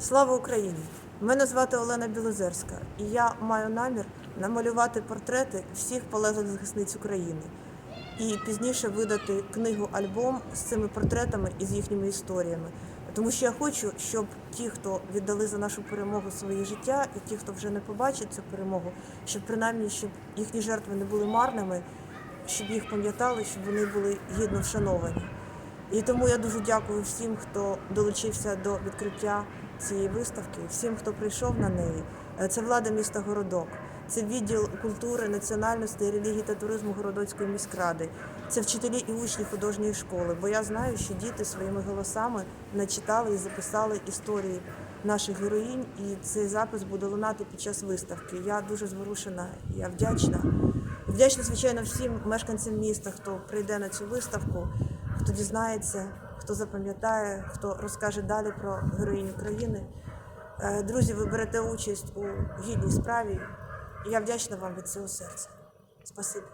Слава Україні! Мене звати Олена Білозерська, і я маю намір намалювати портрети всіх полеглих захисниць України і пізніше видати книгу-альбом з цими портретами і з їхніми історіями. Тому що я хочу, щоб ті, хто віддали за нашу перемогу своє життя, і ті, хто вже не побачить цю перемогу, щоб принаймні щоб їхні жертви не були марними, щоб їх пам'ятали, щоб вони були гідно вшановані. І тому я дуже дякую всім, хто долучився до відкриття цієї виставки, всім, хто прийшов на неї. Е, Це влада міста Городок, це відділ культури, національності, релігії та туризму Городоцької міськради, це вчителі і учні художньої школи. Бо я знаю, що діти своїми голосами начитали і записали історії наших героїнь, і цей запис буде лунати під час виставки. Я дуже зворушена, я вдячна. Вдячна, звичайно, всім мешканцям міста, хто прийде на цю виставку, хто дізнається, хто запам'ятає, хто розкаже далі про героїню України. Е, Друзі, ви берете участь у гідній справі. Я вдячна вам від цього серця. Спасибі.